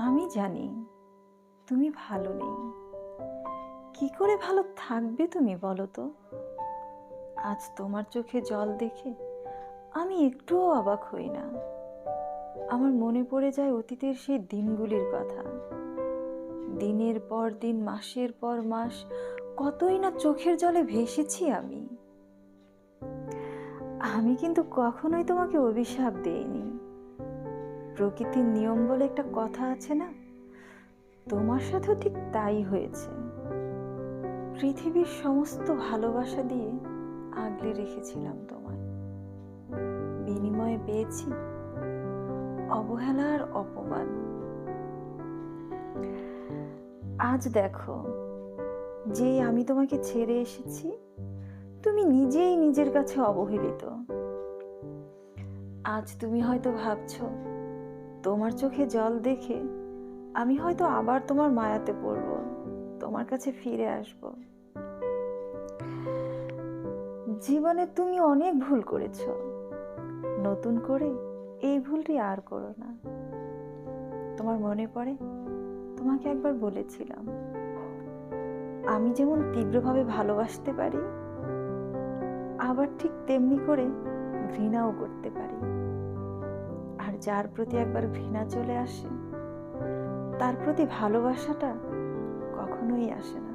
আমি জানি তুমি ভালো নেই। কি করে ভালো থাকবে তুমি বলো তো? আজ তোমার চোখে জল দেখে আমি একটুও অবাক হই না। আমার মনে পড়ে যায় অতীতের সেই দিনগুলির কথা। দিনের পর দিন, মাসের পর মাস কতই না চোখের জলে ভেসেছি আমি। আমি কিন্তু কখনোই তোমাকে অভিশাপ দেইনি। প্রকৃতির নিয়ম বলে একটা কথা আছে না? তোমার সাথেও ঠিক তাই হয়েছে। পৃথিবীর সমস্ত ভালোবাসা দিয়ে আগলে রেখেছিলাম তোমায়। বিনিময়ে পেয়েছি অবহেলার অপমান। আজ দেখো, যে আমি তোমাকে ছেড়ে এসেছি, তুমি নিজেই নিজের কাছে অবহেলিত। আজ তুমি হয়তো ভাবছ তোমার চোখে জল দেখে আমি হয়তো আবার তোমার মায়াতে পড়ব, তোমার কাছে ফিরে আসব। জীবনে তুমি অনেক ভুল করেছ, নতুন করে এই ভুলটি আর করো না। তোমার মনে পড়ে? তোমাকে একবার বলেছিলাম, আমি যেমন তীব্রভাবে ভালোবাসতে পারি, আবার ঠিক তেমনি করে ঘৃণাও করতে পারি। যার প্রতি একবার ঘৃণা চলে আসে তার প্রতি ভালোবাসাটা কখনোই আসে না।